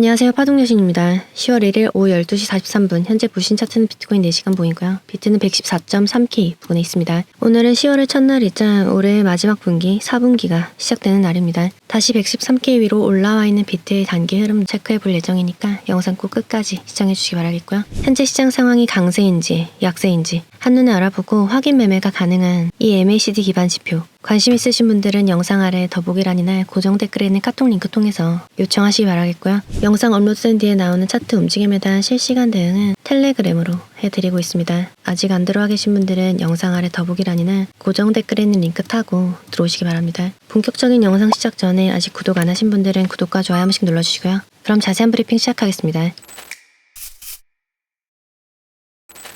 안녕하세요. 파동 여신입니다. 10월 1일 오후 12시 43분 현재 부신 차트는 비트코인 4시간 보이고요. 비트는 114.3K 부근에 있습니다. 오늘은 10월의 첫날이자 올해의 마지막 분기 4분기가 시작되는 날입니다. 다시 113K 위로 올라와 있는 비트의 단기 흐름 체크해 볼 예정이니까 영상 꼭 끝까지 시청해 주시기 바라겠고요. 현재 시장 상황이 강세인지 약세인지 한눈에 알아보고 확인 매매가 가능한 이 MACD 기반 지표 관심 있으신 분들은 영상 아래 더보기란이나 고정 댓글에 있는 카톡 링크 통해서 요청하시기 바라겠고요. 영상 업로드된 뒤에 나오는 차트 움직임에 대한 실시간 대응은 텔레그램으로 해드리고 있습니다. 아직 안 들어와 계신 분들은 영상 아래 더보기란이나 고정 댓글에 있는 링크 타고 들어오시기 바랍니다. 본격적인 영상 시작 전에 아직 구독 안 하신 분들은 구독과 좋아요 한 번씩 눌러주시고요. 그럼 자세한 브리핑 시작하겠습니다.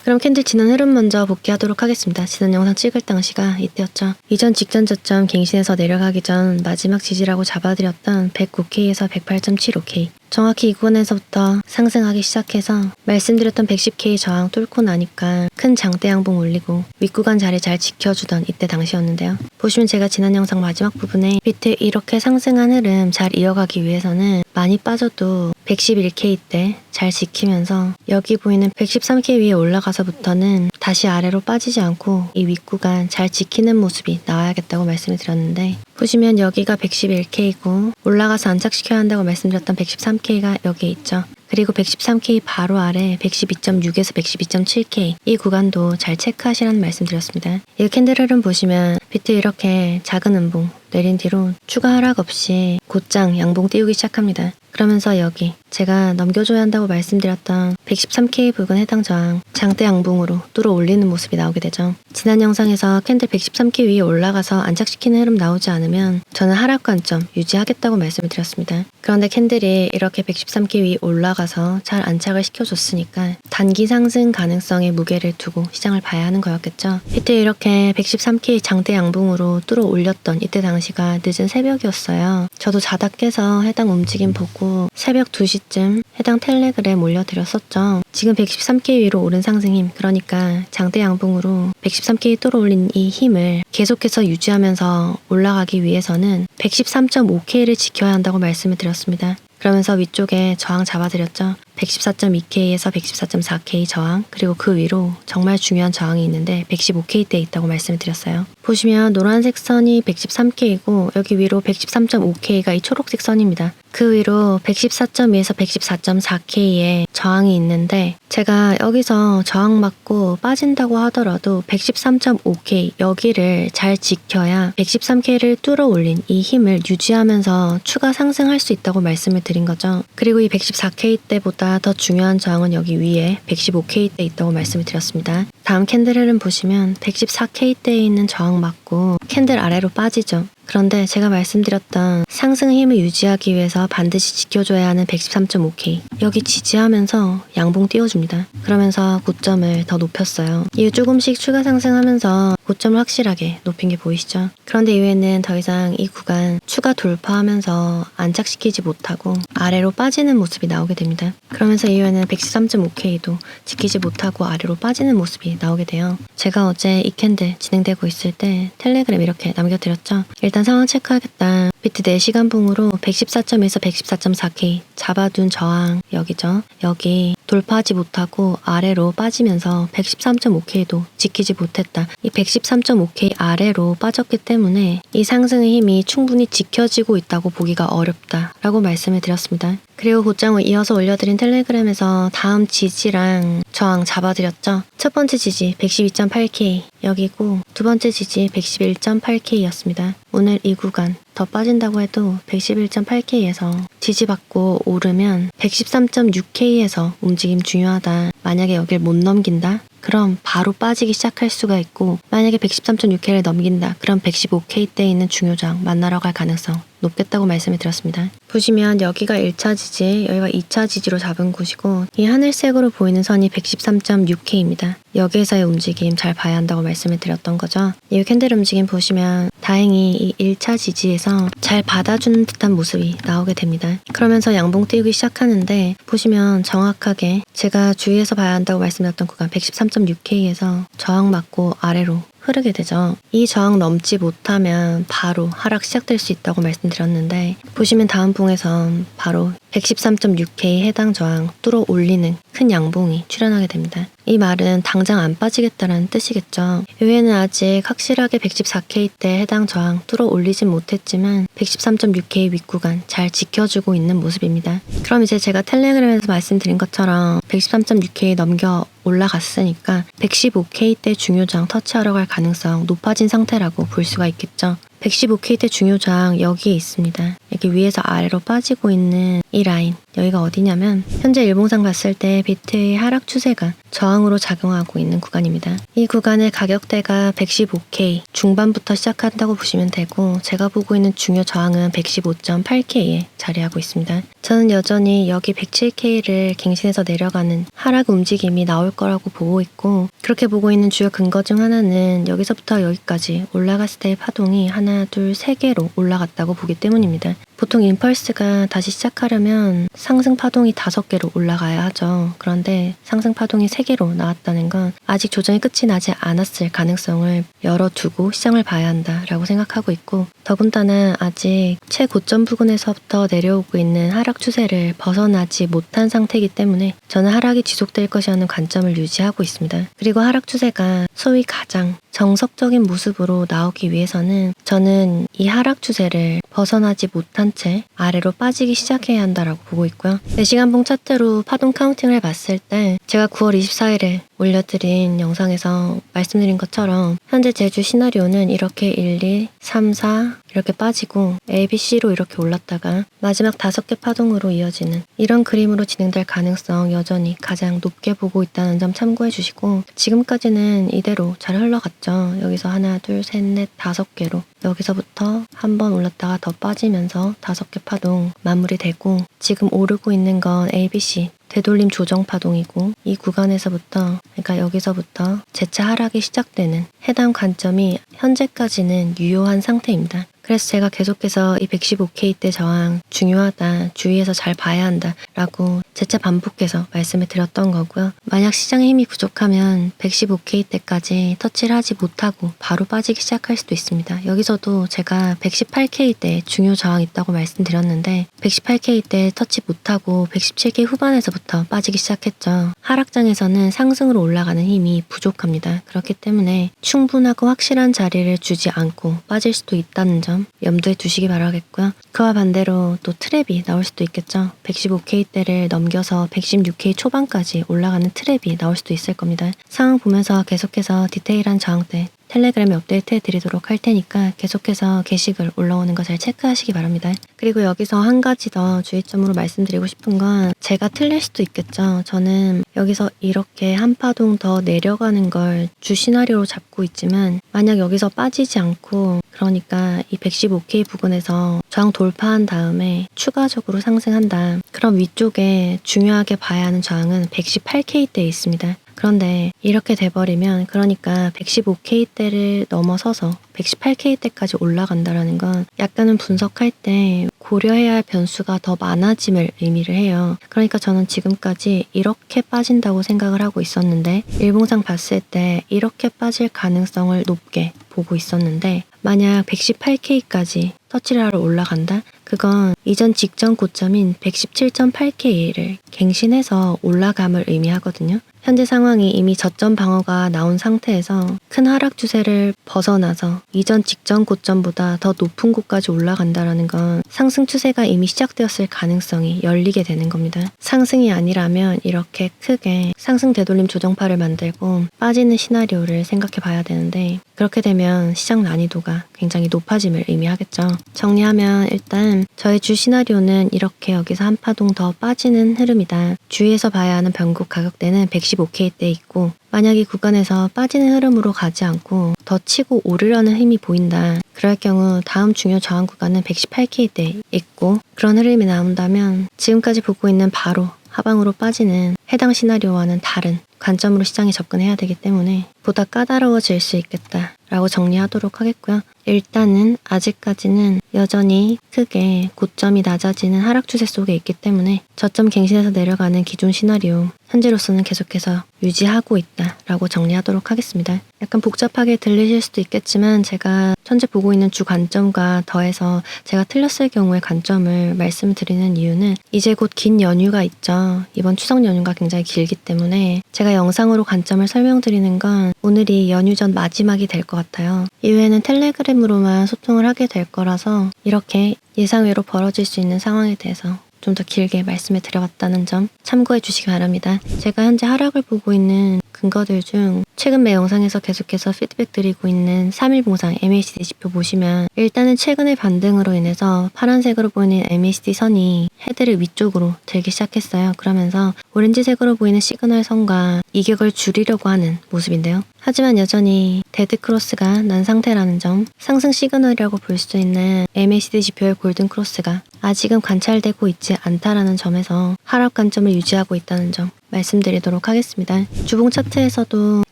그럼 캔들 지난 흐름 먼저 복귀하도록 하겠습니다. 지난 영상 찍을 당시가 이때였죠. 이전 직전 저점 갱신해서 내려가기 전 마지막 지지라고 잡아드렸던 109K에서 108.75K. 정확히 이 구간에서부터 상승하기 시작해서 말씀드렸던 110K 저항 뚫고 나니까 큰 장대 양봉 올리고 윗구간 자리 잘 지켜주던 이때 당시였는데요. 보시면 제가 지난 영상 마지막 부분에 비트 이렇게 상승한 흐름 잘 이어가기 위해서는 많이 빠져도 111K 때 잘 지키면서 여기 보이는 113K 위에 올라가서부터는 다시 아래로 빠지지 않고 이 윗구간 잘 지키는 모습이 나와야겠다고 말씀을 드렸는데 보시면 여기가 111K고 올라가서 안착시켜야 한다고 말씀드렸던 113K가 여기에 있죠. 그리고 113K 바로 아래 112.6에서 112.7K 이 구간도 잘 체크하시라는 말씀 드렸습니다. 이 캔들 흐름 보시면 비트 이렇게 작은 음봉 내린 뒤로 추가 하락 없이 곧장 양봉 띄우기 시작합니다. 그러면서 여기 제가 넘겨줘야 한다고 말씀드렸던 113K 부근 해당 저항 장대 양봉으로 뚫어 올리는 모습이 나오게 되죠. 지난 영상에서 캔들 113K 위에 올라가서 안착시키는 흐름 나오지 않으면 저는 하락 관점 유지하겠다고 말씀을 드렸습니다. 그런데 캔들이 이렇게 113K 위에 올라가서 잘 안착을 시켜줬으니까 단기 상승 가능성에 무게를 두고 시장을 봐야 하는 거였겠죠. 이때 이렇게 113K 장대 양봉으로 뚫어 올렸던 이때 당시가 늦은 새벽이었어요. 저도 자다 깨서 해당 움직임 보고 새벽 2시쯤 해당 텔레그램 올려드렸었죠. 지금 113K 위로 오른 상승 힘, 그러니까 장대 양봉으로 113K 뚫어 올린 이 힘을 계속해서 유지하면서 올라가기 위해서는 113.5K를 지켜야 한다고 말씀을 드렸습니다. 그러면서 위쪽에 저항 잡아드렸죠. 114.2K에서 114.4K 저항, 그리고 그 위로 정말 중요한 저항이 있는데 115K대에 있다고 말씀을 드렸어요. 보시면 노란색 선이 113K이고 여기 위로 113.5K가 이 초록색 선입니다. 그 위로 114.2에서 114.4K의 저항이 있는데 제가 여기서 저항 맞고 빠진다고 하더라도 113.5K 여기를 잘 지켜야 113K를 뚫어 올린 이 힘을 유지하면서 추가 상승할 수 있다고 말씀을 드린 거죠. 그리고 이 114K 때보다 더 중요한 저항은 여기 위에 115K 때 있다고 말씀을 드렸습니다. 다음 캔들 흐름 보시면 114K 때에 있는 저항 맞고 캔들 아래로 빠지죠. 그런데 제가 말씀드렸던 상승 힘을 유지하기 위해서 반드시 지켜줘야 하는 113.5K 여기 지지하면서 양봉 띄워줍니다. 그러면서 고점을 더 높였어요. 이후 조금씩 추가 상승하면서 고점을 확실하게 높인 게 보이시죠? 그런데 이후에는 더 이상 이 구간 추가 돌파하면서 안착시키지 못하고 아래로 빠지는 모습이 나오게 됩니다. 그러면서 이후에는 113.5K도 지키지 못하고 아래로 빠지는 모습이 나오게 돼요. 제가 어제 이 캔들 진행되고 있을 때 텔레그램 이렇게 남겨드렸죠. 일단 상황 체크하겠다. 비트 4시간 봉으로 114.에서 114.4K 잡아둔 저항 여기죠. 여기 돌파하지 못하고 아래로 빠지면서 113.5K도 지키지 못했다. 이 113.5K 아래로 빠졌기 때문에 이 상승의 힘이 충분히 지켜지고 있다고 보기가 어렵다 라고 말씀을 드렸습니다. 그리고 곧장을 이어서 올려드린 텔레그램에서 다음 지지랑 저항 잡아드렸죠. 첫 번째 지지 112.8K 여기고 두 번째 지지 111.8K였습니다. 오늘 이 구간 더 빠진다고 해도 111.8K에서 지지받고 오르면 113.6K에서 움직임 중요하다. 만약에 여길 못 넘긴다? 그럼 바로 빠지기 시작할 수가 있고 만약에 113.6K를 넘긴다. 그럼 115K 때 있는 중요장 만나러 갈 가능성 높겠다고 말씀을 드렸습니다. 보시면 여기가 1차 지지, 여기가 2차 지지로 잡은 곳이고 이 하늘색으로 보이는 선이 113.6K입니다. 여기에서의 움직임 잘 봐야 한다고 말씀을 드렸던 거죠. 이 캔들 움직임 보시면 다행히 이 1차 지지에서 잘 받아주는 듯한 모습이 나오게 됩니다. 그러면서 양봉 띄우기 시작하는데 보시면 정확하게 제가 주의해서 봐야 한다고 말씀드렸던 구간 113.6K에서 저항 맞고 아래로 흐르게 되죠. 이 저항 넘지 못하면 바로 하락 시작될 수 있다고 말씀드렸는데 보시면 다음 봉에선 바로 113.6K 해당 저항 뚫어 올리는 큰 양봉이 출현하게 됩니다. 이 말은 당장 안 빠지겠다라는 뜻이겠죠. 이외에는 아직 확실하게 114K 때 해당 저항 뚫어 올리진 못했지만 113.6K 윗구간 잘 지켜주고 있는 모습입니다. 그럼 이제 제가 텔레그램에서 말씀드린 것처럼 113.6K 넘겨 올라갔으니까 115K 때 중요장 터치하러 갈 가능성 높아진 상태라고 볼 수가 있겠죠. 115K 때 중요장 여기에 있습니다. 여기 위에서 아래로 빠지고 있는 이 라인 여기가 어디냐면 현재 일봉상 봤을 때 비트의 하락 추세가 저항으로 작용하고 있는 구간입니다. 이 구간의 가격대가 115K 중반부터 시작한다고 보시면 되고 제가 보고 있는 중요 저항은 115.8K에 자리하고 있습니다. 저는 여전히 여기 107K를 갱신해서 내려가는 하락 움직임이 나올 거라고 보고 있고 그렇게 보고 있는 주요 근거 중 하나는 여기서부터 여기까지 올라갔을 때의 파동이 하나, 둘, 세 개로 올라갔다고 보기 때문입니다. 보통 임펄스가 다시 시작하려면 상승 파동이 다섯 개로 올라가야 하죠. 그런데 상승 파동이 세 개로 나왔다는 건 아직 조정이 끝이 나지 않았을 가능성을 열어두고 시장을 봐야 한다라고 생각하고 있고 더군다나 아직 최고점 부근에서부터 내려오고 있는 하락 추세를 벗어나지 못한 상태이기 때문에 저는 하락이 지속될 것이라는 관점을 유지하고 있습니다. 그리고 하락 추세가 소위 가장 정석적인 모습으로 나오기 위해서는 저는 이 하락 추세를 벗어나지 못한 채 아래로 빠지기 시작해야 한다라고 보고 있고요. 4시간봉 차트로 파동 카운팅을 봤을 때 제가 9월 24일에 올려드린 영상에서 말씀드린 것처럼 현재 제주 시나리오는 이렇게 1, 2, 3, 4 이렇게 빠지고 A, B, C로 이렇게 올랐다가 마지막 다섯 개 파동으로 이어지는 이런 그림으로 진행될 가능성 여전히 가장 높게 보고 있다는 점 참고해 주시고 지금까지는 이대로 잘 흘러갔죠. 여기서 하나, 둘, 셋, 넷, 다섯 개로 여기서부터 한 번 올랐다가 더 빠지면서 다섯 개 파동 마무리되고 지금 오르고 있는 건 A, B, C 되돌림 조정 파동이고 이 구간에서부터 그러니까 여기서부터 재차 하락이 시작되는 해당 관점이 현재까지는 유효한 상태입니다. 그래서 제가 계속해서 이 115K 때 저항 중요하다, 주의해서 잘 봐야 한다 라고 재차 반복해서 말씀을 드렸던 거고요. 만약 시장의 힘이 부족하면 115K 때까지 터치를 하지 못하고 바로 빠지기 시작할 수도 있습니다. 여기서도 제가 118K 때 중요 저항 있다고 말씀드렸는데 118K 때 터치 못하고 117K 후반에서부터 빠지기 시작했죠. 하락장에서는 상승으로 올라가는 힘이 부족합니다. 그렇기 때문에 충분하고 확실한 자리를 주지 않고 빠질 수도 있다는 점 염두에 두시기 바라겠고요. 그와 반대로 또 트랩이 나올 수도 있겠죠. 115K대를 넘겨서 116K 초반까지 올라가는 트랩이 나올 수도 있을 겁니다. 상황 보면서 계속해서 디테일한 저항대 텔레그램에 업데이트 해드리도록 할 테니까 계속해서 게시글 올라오는 거 잘 체크하시기 바랍니다. 그리고 여기서 한 가지 더 주의점으로 말씀드리고 싶은 건 제가 틀릴 수도 있겠죠. 저는 여기서 이렇게 한 파동 더 내려가는 걸 주 시나리오로 잡고 있지만 만약 여기서 빠지지 않고 그러니까 이 115K 부근에서 저항 돌파한 다음에 추가적으로 상승한다. 그럼 위쪽에 중요하게 봐야 하는 저항은 118K대에 있습니다. 그런데 이렇게 돼버리면 그러니까 115K대를 넘어서서 118K대까지 올라간다라는 건 약간은 분석할 때 고려해야 할 변수가 더 많아짐을 의미를 해요. 그러니까 저는 지금까지 이렇게 빠진다고 생각을 하고 있었는데 일봉상 봤을 때 이렇게 빠질 가능성을 높게 보고 있었는데 만약 118K까지 터치를 하러 올라간다? 그건 이전 직전 고점인 117.8K를 갱신해서 올라감을 의미하거든요. 현재 상황이 이미 저점 방어가 나온 상태에서 큰 하락 추세를 벗어나서 이전 직전 고점보다 더 높은 곳까지 올라간다라는 건 상승 추세가 이미 시작되었을 가능성이 열리게 되는 겁니다. 상승이 아니라면 이렇게 크게 상승 되돌림 조정파를 만들고 빠지는 시나리오를 생각해 봐야 되는데 그렇게 되면 시장 난이도가 굉장히 높아짐을 의미하겠죠. 정리하면 일단 저의 주 시나리오는 이렇게 여기서 한 파동 더 빠지는 흐름이다. 주위에서 봐야 하는 변곡 가격대는 115K대 있고 만약 이 구간에서 빠지는 흐름으로 가지 않고 더 치고 오르려는 힘이 보인다. 그럴 경우 다음 중요 저항 구간은 118K대 있고 그런 흐름이 나온다면 지금까지 보고 있는 바로 하방으로 빠지는 해당 시나리오와는 다른 관점으로 시장에 접근해야 되기 때문에 보다 까다로워질 수 있겠다. 라고 정리하도록 하겠고요. 일단은 아직까지는 여전히 크게 고점이 낮아지는 하락 추세 속에 있기 때문에 저점 갱신해서 내려가는 기존 시나리오 현재로서는 계속해서 유지하고 있다라고 정리하도록 하겠습니다. 약간 복잡하게 들리실 수도 있겠지만 제가 현재 보고 있는 주 관점과 더해서 제가 틀렸을 경우의 관점을 말씀드리는 이유는 이제 곧 긴 연휴가 있죠. 이번 추석 연휴가 굉장히 길기 때문에 제가 영상으로 관점을 설명드리는 건 오늘이 연휴 전 마지막이 될 것 같아요. 이후에는 텔레그램으로만 소통을 하게 될 거라서 이렇게 예상외로 벌어질 수 있는 상황에 대해서 좀더 길게 말씀을 드려봤다는 점 참고해 주시기 바랍니다. 제가 현재 하락을 보고 있는 근거들 중 최근 매 영상에서 계속해서 피드백 드리고 있는 3일 봉상 MACD 지표 보시면 일단은 최근의 반등으로 인해서 파란색으로 보이는 MACD 선이 헤드를 위쪽으로 들기 시작했어요. 그러면서 오렌지색으로 보이는 시그널 선과 이격을 줄이려고 하는 모습인데요. 하지만 여전히 데드 크로스가 난 상태라는 점, 상승 시그널이라고 볼 수 있는 MACD 지표의 골든 크로스가 아직은 관찰되고 있지 않다라는 점에서 하락 관점을 유지하고 있다는 점 말씀드리도록 하겠습니다. 주봉 차트에서도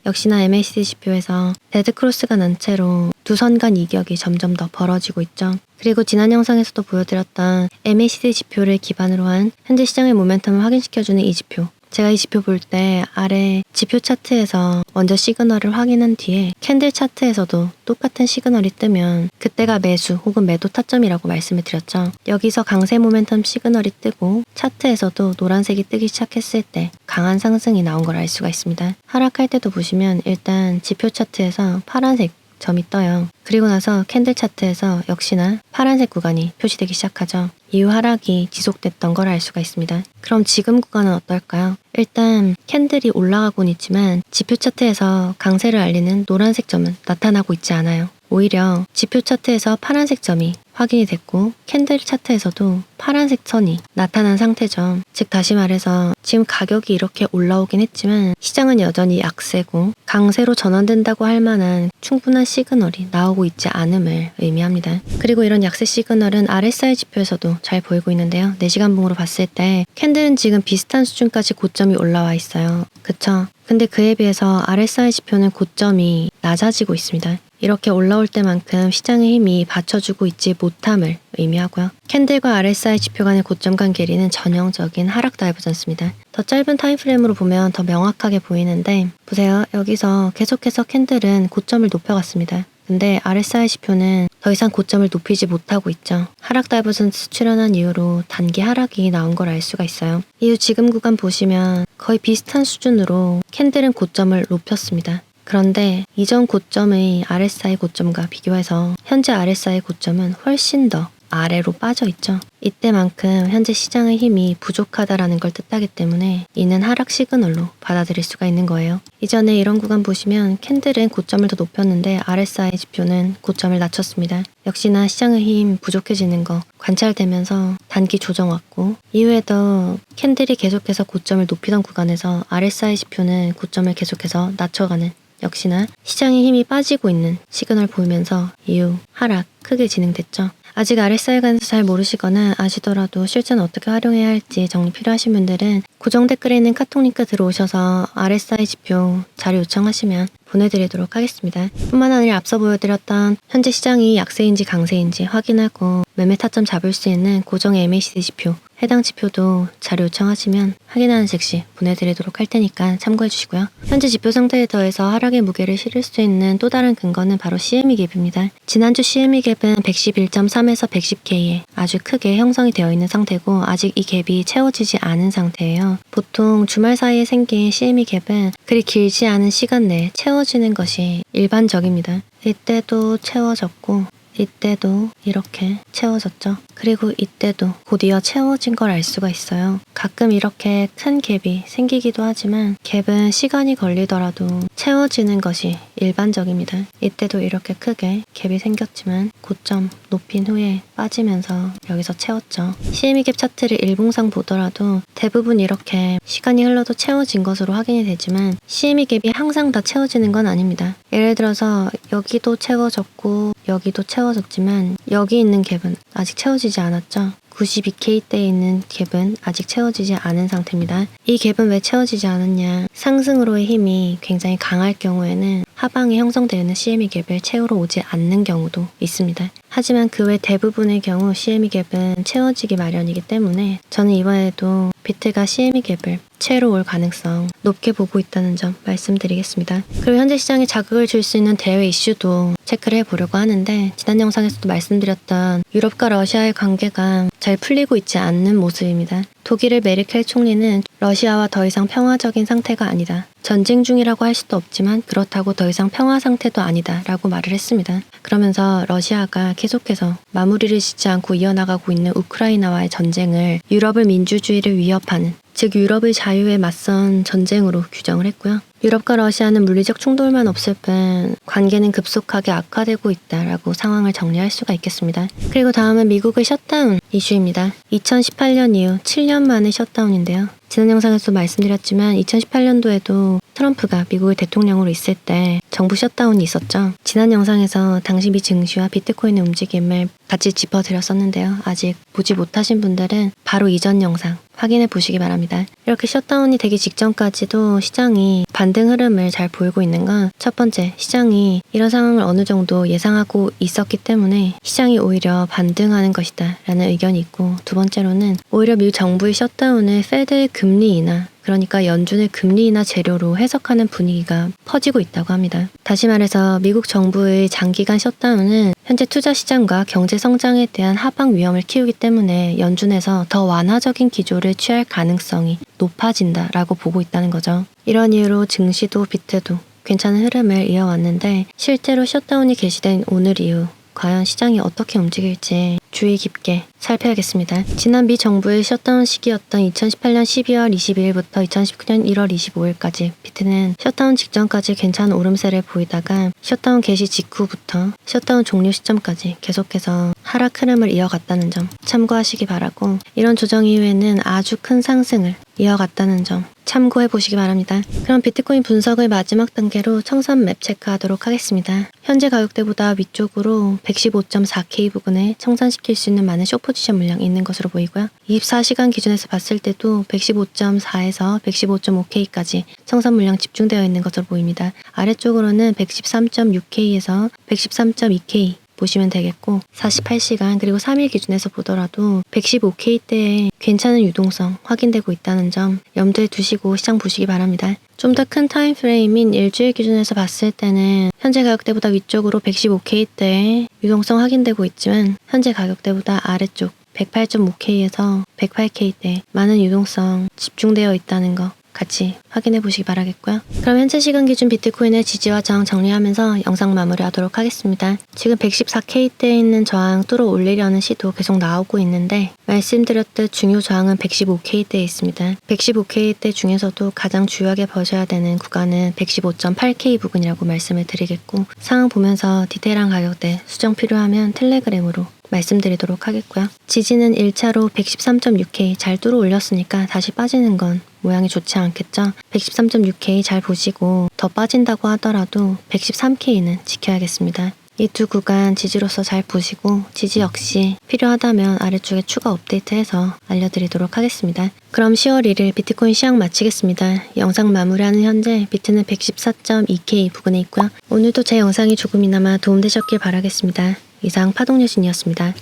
역시나 MACD 지표에서 데드 크로스가 난 채로 두 선 간 이격이 점점 더 벌어지고 있죠. 그리고 지난 영상에서도 보여드렸던 MACD 지표를 기반으로 한 현재 시장의 모멘텀을 확인시켜주는 이 지표. 제가 이 지표 볼 때 아래 지표 차트에서 먼저 시그널을 확인한 뒤에 캔들 차트에서도 똑같은 시그널이 뜨면 그때가 매수 혹은 매도 타점이라고 말씀을 드렸죠. 여기서 강세 모멘텀 시그널이 뜨고 차트에서도 노란색이 뜨기 시작했을 때 강한 상승이 나온 걸 알 수가 있습니다. 하락할 때도 보시면 일단 지표 차트에서 파란색 점이 떠요. 그리고 나서 캔들 차트에서 역시나 파란색 구간이 표시되기 시작하죠. 이후 하락이 지속됐던 걸 알 수가 있습니다. 그럼 지금 구간은 어떨까요? 일단 캔들이 올라가곤 있지만 지표 차트에서 강세를 알리는 노란색 점은 나타나고 있지 않아요. 오히려 지표 차트에서 파란색 점이 확인이 됐고 캔들 차트에서도 파란색 선이 나타난 상태죠. 즉 다시 말해서 지금 가격이 이렇게 올라오긴 했지만 시장은 여전히 약세고 강세로 전환된다고 할 만한 충분한 시그널이 나오고 있지 않음을 의미합니다. 그리고 이런 약세 시그널은 RSI 지표에서도 잘 보이고 있는데요. 4시간 봉으로 봤을 때 캔들은 지금 비슷한 수준까지 고점이 올라와 있어요. 그쵸? 근데 그에 비해서 RSI 지표는 고점이 낮아지고 있습니다. 이렇게 올라올 때만큼 시장의 힘이 받쳐주고 있지 못함을 의미하고요. 캔들과 RSI 지표 간의 고점 간 길이는 전형적인 하락 다이버전스입니다. 더 짧은 타임프레임으로 보면 더 명확하게 보이는데 보세요. 여기서 계속해서 캔들은 고점을 높여갔습니다. 근데 RSI 지표는 더 이상 고점을 높이지 못하고 있죠. 하락 다이버전스 출현한 이후로 단기 하락이 나온 걸 알 수가 있어요. 이후 지금 구간 보시면 거의 비슷한 수준으로 캔들은 고점을 높였습니다. 그런데 이전 고점의 RSI 고점과 비교해서 현재 RSI 고점은 훨씬 더 아래로 빠져 있죠. 이때만큼 현재 시장의 힘이 부족하다라는 걸 뜻하기 때문에 이는 하락 시그널로 받아들일 수가 있는 거예요. 이전에 이런 구간 보시면 캔들은 고점을 더 높였는데 RSI 지표는 고점을 낮췄습니다. 역시나 시장의 힘 부족해지는 거 관찰되면서 단기 조정 왔고 이후에도 캔들이 계속해서 고점을 높이던 구간에서 RSI 지표는 고점을 계속해서 낮춰가는 역시나 시장의 힘이 빠지고 있는 시그널 보이면서 이후 하락 크게 진행됐죠. 아직 RSI에 관해서 잘 모르시거나 아시더라도 실제는 어떻게 활용해야 할지 정리 필요하신 분들은 고정 댓글에 있는 카톡 링크 들어오셔서 RSI 지표 자료 요청하시면 보내드리도록 하겠습니다. 뿐만 아니라 앞서 보여드렸던 현재 시장이 약세인지 강세인지 확인하고 매매 타점 잡을 수 있는 고정 MACD 지표 해당 지표도 자료 요청하시면 확인하는 즉시 보내드리도록 할 테니까 참고해 주시고요. 현재 지표 상태에 더해서 하락의 무게를 실을 수 있는 또 다른 근거는 바로 CME 갭입니다. 지난주 CME 갭은 111.3에서 110K에 아주 크게 형성이 되어 있는 상태고 아직 이 갭이 채워지지 않은 상태예요. 보통 주말 사이에 생긴 CME 갭은 그리 길지 않은 시간 내에 채워지는 것이 일반적입니다. 이때도 채워졌고 이때도 이렇게 채워졌죠. 그리고 이때도 곧이어 채워진 걸 알 수가 있어요. 가끔 이렇게 큰 갭이 생기기도 하지만 갭은 시간이 걸리더라도 채워지는 것이 일반적입니다. 이때도 이렇게 크게 갭이 생겼지만 고점 높인 후에 빠지면서 여기서 채웠죠. CME 갭 차트를 일봉상 보더라도 대부분 이렇게 시간이 흘러도 채워진 것으로 확인이 되지만 CME 갭이 항상 다 채워지는 건 아닙니다. 예를 들어서 여기도 채워졌고 여기도 채워졌지만 여기 있는 갭은 아직 채워지지 않았죠. 92K대에 있는 갭은 아직 채워지지 않은 상태입니다. 이 갭은 왜 채워지지 않았냐? 상승으로의 힘이 굉장히 강할 경우에는 하방에 형성되어 있는 CME 갭을 채우러 오지 않는 경우도 있습니다. 하지만 그 외 대부분의 경우 CME 갭은 채워지기 마련이기 때문에 저는 이번에도 비트가 CME 갭을 채로 올 가능성 높게 보고 있다는 점 말씀드리겠습니다. 그리고 현재 시장에 자극을 줄 수 있는 대외 이슈도 체크를 해보려고 하는데 지난 영상에서도 말씀드렸던 유럽과 러시아의 관계가 잘 풀리고 있지 않는 모습입니다. 독일의 메르켈 총리는 러시아와 더 이상 평화적인 상태가 아니다. 전쟁 중이라고 할 수도 없지만 그렇다고 더 이상 평화 상태도 아니다 라고 말을 했습니다. 그러면서 러시아가 계속해서 마무리를 짓지 않고 이어나가고 있는 우크라이나와의 전쟁을 유럽의 민주주의를 위협하는 즉 유럽의 자유에 맞선 전쟁으로 규정을 했고요. 유럽과 러시아는 물리적 충돌만 없을 뿐 관계는 급속하게 악화되고 있다라고 상황을 정리할 수가 있겠습니다. 그리고 다음은 미국의 셧다운 이슈입니다. 2018년 이후 7년 만의 셧다운인데요. 지난 영상에서 말씀드렸지만 2018년도에도 트럼프가 미국의 대통령으로 있을 때 정부 셧다운이 있었죠. 지난 영상에서 당시 미 증시와 비트코인의 움직임을 같이 짚어드렸었는데요. 아직 보지 못하신 분들은 바로 이전 영상 확인해 보시기 바랍니다. 이렇게 셧다운이 되기 직전까지도 시장이 반등 흐름을 잘 보이고 있는 건 첫 번째, 시장이 이런 상황을 어느 정도 예상하고 있었기 때문에 시장이 오히려 반등하는 것이다 라는 의견이 있고 두 번째로는 오히려 미 정부의 셧다운을 페드의 금리 인하 그러니까 연준의 금리 인하 재료로 해석하는 분위기가 퍼지고 있다고 합니다. 다시 말해서 미국 정부의 장기간 셧다운은 현재 투자 시장과 경제 성장에 대한 하방 위험을 키우기 때문에 연준에서 더 완화적인 기조를 취할 가능성이 높아진다라고 보고 있다는 거죠. 이런 이유로 증시도 비트도 괜찮은 흐름을 이어왔는데 실제로 셧다운이 개시된 오늘 이후 과연 시장이 어떻게 움직일지 주의 깊게 살펴야겠습니다. 지난 미 정부의 셧다운 시기였던 2018년 12월 22일부터 2019년 1월 25일까지 비트는 셧다운 직전까지 괜찮은 오름세를 보이다가 셧다운 개시 직후부터 셧다운 종료 시점까지 계속해서 하락 흐름을 이어갔다는 점 참고하시기 바라고 이런 조정 이후에는 아주 큰 상승을 이어갔다는 점 참고해 보시기 바랍니다. 그럼 비트코인 분석의 마지막 단계로 청산 맵 체크하도록 하겠습니다. 현재 가격대보다 위쪽으로 115.4K 부근에 청산시킬 수 있는 많은 숏포지션 물량이 있는 것으로 보이고요. 24시간 기준에서 봤을 때도 115.4에서 115.5K까지 청산 물량 집중되어 있는 것으로 보입니다. 아래쪽으로는 113.6K에서 113.2K 보시면 되겠고 48시간 그리고 3일 기준에서 보더라도 115K대에 괜찮은 유동성 확인되고 있다는 점 염두에 두시고 시장 보시기 바랍니다. 좀 더 큰 타임 프레임인 일주일 기준에서 봤을 때는 현재 가격대보다 위쪽으로 115K대에 유동성 확인되고 있지만 현재 가격대보다 아래쪽 108.5K에서 108K대 많은 유동성 집중되어 있다는 거 같이 확인해 보시기 바라겠고요. 그럼 현재 시간 기준 비트코인의 지지와 저항 정리하면서 영상 마무리하도록 하겠습니다. 지금 114K대에 있는 저항 뚫어 올리려는 시도 계속 나오고 있는데 말씀드렸듯 중요 저항은 115K대에 있습니다. 115K대 중에서도 가장 주요하게 버셔야 되는 구간은 115.8K 부근이라고 말씀을 드리겠고 상황 보면서 디테일한 가격대 수정 필요하면 텔레그램으로 말씀드리도록 하겠고요. 지지는 1차로 113.6K 잘 뚫어 올렸으니까 다시 빠지는 건 모양이 좋지 않겠죠? 113.6K 잘 보시고 더 빠진다고 하더라도 113K는 지켜야겠습니다. 이 두 구간 지지로서 잘 보시고 지지 역시 필요하다면 아래쪽에 추가 업데이트해서 알려드리도록 하겠습니다. 그럼 10월 1일 비트코인 시황 마치겠습니다. 영상 마무리하는 현재 비트는 114.2K 부근에 있고요. 오늘도 제 영상이 조금이나마 도움되셨길 바라겠습니다. 이상 파동여신이었습니다.